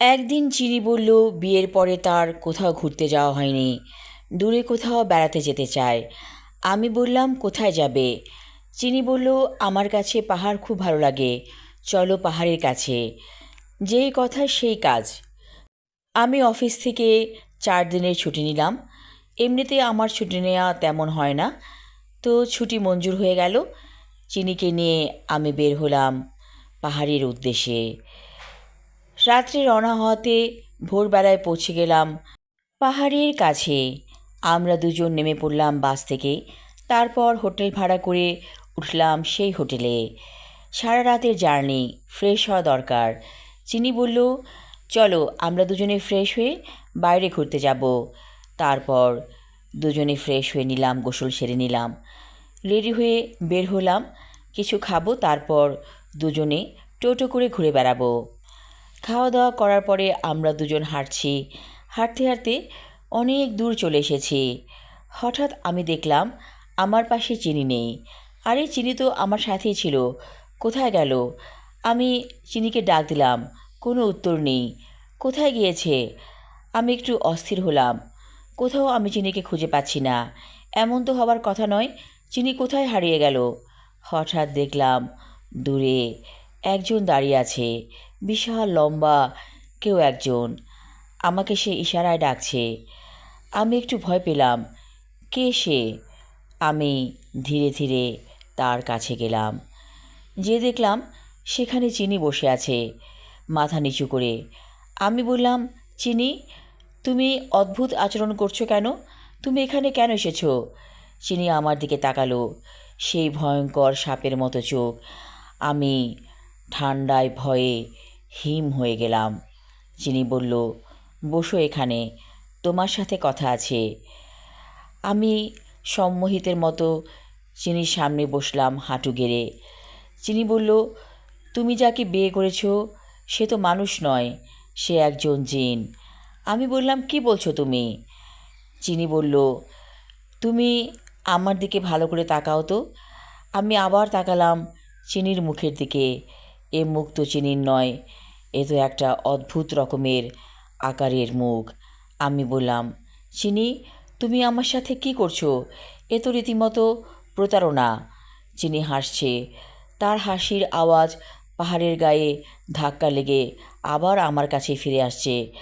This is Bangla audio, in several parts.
একদিন চিনি বলল, বিয়ের পরে তার কোথাও ঘুরতে যাওয়া হয়নি, দূরে কোথাও বেড়াতে যেতে চায়। আমি বললাম, কোথায় যাবে? চিনি বলল, আমার কাছে পাহাড় খুব ভালো লাগে, চলো পাহাড়ের কাছে। যেই কথা সেই কাজ। আমি অফিস থেকে চার দিনের ছুটি নিলাম। এমনিতে আমার ছুটি নেওয়া তেমন হয় না। তো ছুটি মঞ্জুর হয়ে গেল। চিনিকে নিয়ে আমি বের হলাম পাহাড়ের উদ্দেশ্যে। রাত্রে রওনা হওয়াতে ভোরবেলায় পৌঁছে গেলাম পাহাড়ের কাছে। আমরা দুজন নেমে পড়লাম বাস থেকে। তারপর হোটেল ভাড়া করে উঠলাম সেই হোটেলে। সারা রাতের জার্নি, ফ্রেশ হওয়া দরকার। চিনি বলল, চলো, আমরা দুজনে ফ্রেশ হয়ে বাইরে ঘুরতে যাব। তারপর দুজনে ফ্রেশ হয়ে নিলাম, গোসল সেরে নিলাম। রেডি হয়ে বের হলাম, কিছু খাব, তারপর দুজনে টোটো করে ঘুরে বেড়াবো। খাওয়া দাওয়া করার পরে আমরা দুজন হাঁটছি। হাঁটতে হাঁটতে অনেক দূর চলে এসেছি। হঠাৎ আমি দেখলাম আমার পাশে চিনি নেই। আরে, চিনি তো আমার সাথেই ছিল। কোথায় গেল? আমি চিনিকে ডাক দিলাম। কোনো উত্তর নেই। কোথায় গিয়েছে? আমি একটু অস্থির হলাম। কোথাও আমি চিনিকে খুঁজে পাচ্ছি না। এমন তো হবার কথা নয়, চিনি কোথায় হারিয়ে গেল? হঠাৎ দেখলাম দূরে একজন দাঁড়িয়ে আছে। বিশাল লম্বা, কেউ একজন আমাকে সে ইশারায় ডাকছে। আমি একটু ভয় পেলাম, কে সে? আমি ধীরে ধীরে তার কাছে গেলাম। যে দেখলাম সেখানে চিনি বসে আছে, মাথা নিচু করে। আমি বললাম, চিনি, তুমি অদ্ভুত আচরণ করছ কেন? তুমি এখানে কেন এসেছ? চিনি আমার দিকে তাকালো, সেই ভয়ঙ্কর সাপের মতো চোখ। আমি ঠান্ডায় ভয়ে হিম হয়ে গেলাম। চিনি বলল, বসো এখানে, তোমার সাথে কথা আছে। আমি সম্মোহিতের মতো চিনির সামনে বসলাম হাঁটু গেড়ে। চিনি বলল, তুমি যাকে বিয়ে করেছ, সে তো মানুষ নয়, সে একজন জিন। আমি বললাম, কি বলছো তুমি? চিনি বলল, তুমি আমার দিকে ভালো করে তাকাও তো। আমি আবার তাকালাম চিনির মুখের দিকে। এ মুখ তো চিনির নয়, এ তো একটা অদ্ভুত রকমের আকারের মুখ। আমি বললাম, চিনি, তুমি আমার সাথে কি করছ? এ তো রীতিমতো প্রতারণা। চিনি হাসছে। তার হাসির আওয়াজ পাহাড়ের গায়ে ধাক্কা লেগে আবার আমার কাছে ফিরে আসছে।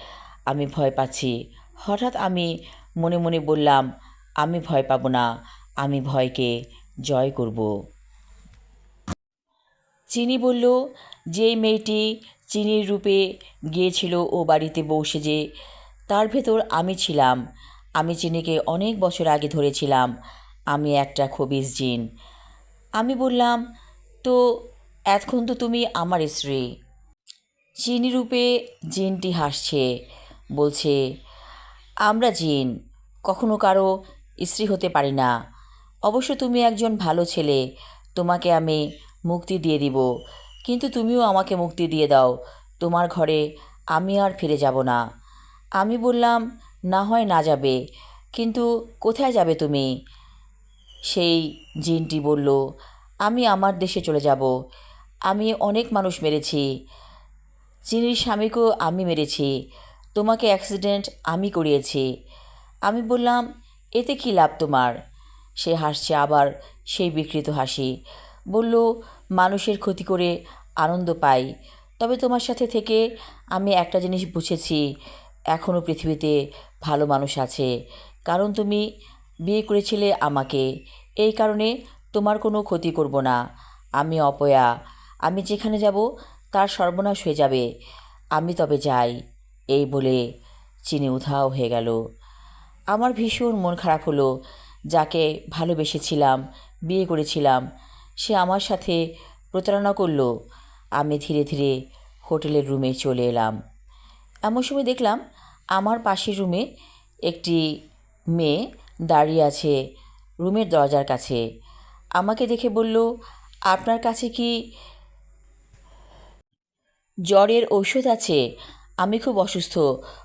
আমি ভয় পাচ্ছি। হঠাৎ আমি মনে মনে বললাম, আমি ভয় পাবো না। আমি ভয়কে জয় করব। চিনি বলল, যেই মেয়েটি চিনির রূপে গিয়েছিল ও বাড়িতে বউ সেজে তার ভেতর আমি ছিলাম। আমি চিনিকে অনেক বছর আগে ধরেছিলাম। আমি একটা খবিস জিন। আমি বললাম, তো এতক্ষণ তো তুমি আমার স্ত্রী। চিনি রূপে জিনটি হাসছে, বলছে, আমরা জিন। কখনো কারও স্ত্রী হতে পারি না। অবশ্য তুমি একজন ভালো ছেলে। তোমাকে আমি মুক্তি দিয়ে দিব। কিন্তু তুমিও আমাকে মুক্তি দিয়ে দাও। তোমার ঘরে আমি আর ফিরে যাব না। আমি বললাম, না হয় না যাবে। কিন্তু কোথায় যাবে তুমি? সেই জিনটি বলল, আমি আমার দেশে চলে যাব। আমি অনেক মানুষ মেরেছি। চিনির স্বামীকেও আমি মেরেছি। তোমাকে অ্যাক্সিডেন্ট আমি করিয়েছি। আমি বললাম, এতে কী লাভ তোমার? সে হাসছে আবার সেই বিকৃত হাসি। বলল মানুষের ক্ষতি করে আনন্দ পাই। তবে তোমার সাথে থেকে আমি একটা জিনিস বুঝেছি এখনও পৃথিবীতে ভালো মানুষ আছে। কারণ তুমি বিয়ে করেছিলে আমাকে। এই কারণে তোমার কোনো ক্ষতি করব না। আমি অপয়া। আমি যেখানে যাব, তার সর্বনাশ হয়ে যাবে। আমি তবে যাই। এই বলে চিনি উধাও হয়ে গেল। আমার ভীষণ মন খারাপ হলো। যাকে ভালোবেসেছিলাম, বিয়ে করেছিলাম সে আমার সাথে প্রতারণা করল। আমি ধীরে ধীরে হোটেলের রুমে চলে এলাম। এমন সময় দেখলাম আমার পাশের রুমে একটি মেয়ে দাঁড়িয়ে আছে রুমের দরজার কাছে। আমাকে দেখে বলল, আপনার কাছে কি জ্বরের ঔষধ আছে? আমি খুব অসুস্থ।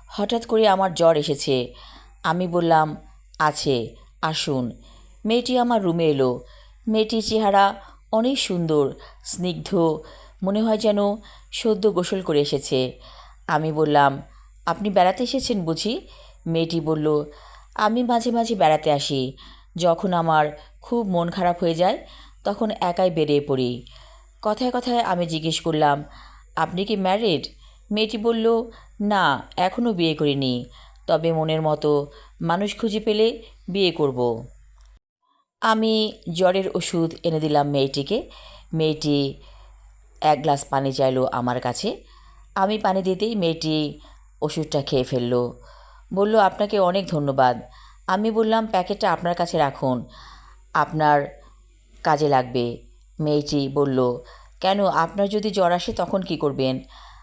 হঠাৎ করে আমার জ্বর এসেছে। আমি বললাম, আছে, আসুন। মেয়েটি আমার রুমে এলো। মেয়েটির চেহারা অনেক সুন্দর, স্নিগ্ধ, মনে হয় যেন সদ্য গোসল করে এসেছে। আমি বললাম, আপনি বেড়াতে এসেছেন বুঝি? মেয়েটি বলল, আমি মাঝে মাঝে বেড়াতে আসি। যখন আমার খুব মন খারাপ হয়ে যায়, তখন একাই বেরিয়ে পড়ি। কথায় কথায় আমি জিজ্ঞেস করলাম, আপনি কি ম্যারিড? মেয়েটি বলল, না এখনও বিয়ে করিনি। তবে মনের মতো মানুষ খুঁজে পেলে বিয়ে করব। আমি জ্বরের ওষুধ এনে দিলাম মেয়েটিকে। মেয়েটি এক গ্লাস পানি চাইলো আমার কাছে। আমি পানি দিতেই মেয়েটি ওষুধটা খেয়ে ফেলল। বলল, আপনাকে অনেক ধন্যবাদ। আমি বললাম, প্যাকেটটা আপনার কাছে রাখুন। আপনার কাজে লাগবে। মেয়েটি বলল, কেন? আপনার যদি জ্বর আসে তখন কি করবেন?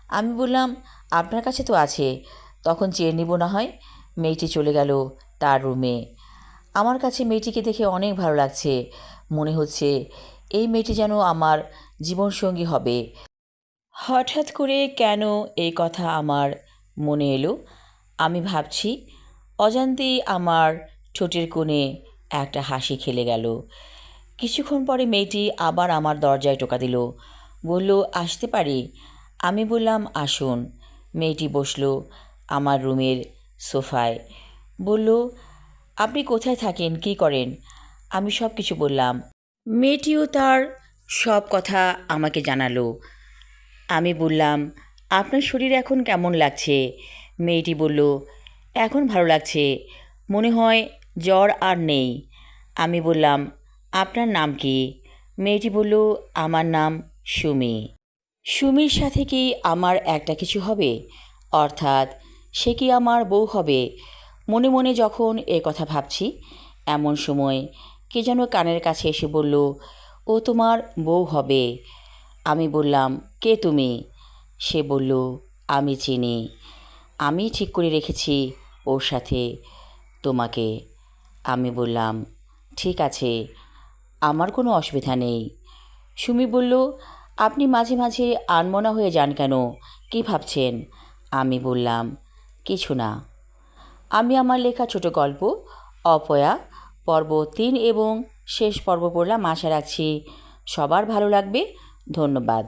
আমি বললাম, আপনার কাছে তো আছে। তখন চেয়ে নিব না হয়। মেয়েটি চলে গেল তার রুমে। আমার কাছে মেয়েটিকে দেখে অনেক ভালো লাগছে। মনে হচ্ছে এই মেয়েটি যেন আমার জীবনসঙ্গী হবে। হঠাৎ করে কেন এই কথা আমার মনে এলো? আমি ভাবছি অজান্তেই আমার ঠোঁটের কোণে একটা হাসি খেলে গেল। কিছুক্ষণ পরে মেয়েটি আবার আমার দরজায় টোকা দিল। বলল, আসতে পারি? আমি বললাম, আসুন। মেয়েটি বসল আমার রুমের সোফায়। বলল আপনি কোথায় থাকেন? কি করেন? আমি সব কিছু বললাম। মেয়েটিও তার সব কথা আমাকে জানালো। আমি বললাম, আপনার শরীর এখন কেমন লাগছে? মেয়েটি বলল, এখন ভালো লাগছে। মনে হয় জ্বর আর নেই। আমি বললাম, আপনার নাম কি? মেয়েটি বলল, আমার নাম সুমি। সুমির সাথে কি আমার একটা কিছু হবে? অর্থাৎ সে কি আমার বউ হবে? মনে মনে যখন এ কথা ভাবছি, এমন সময় কে যেন কানের কাছে এসে বলল, ও তোমার বউ হবে। আমি বললাম, কে তুমি? সে বলল, আমি চিনি। আমি ঠিক করে রেখেছি ওর সাথে তোমাকে। আমি বললাম, ঠিক আছে, আমার কোনো অসুবিধা নেই। সুমি বলল, আপনি মাঝে মাঝে আনমনা হয়ে যান কেন? কী ভাবছেন? আমি বললাম, কিছু না। আমি আমার লেখা ছোট গল্প, অপয়া, পর্ব তিন এবং শেষ পর্ব পড়লাম, আশা রাখছি সবার ভালো লাগবে। ধন্যবাদ।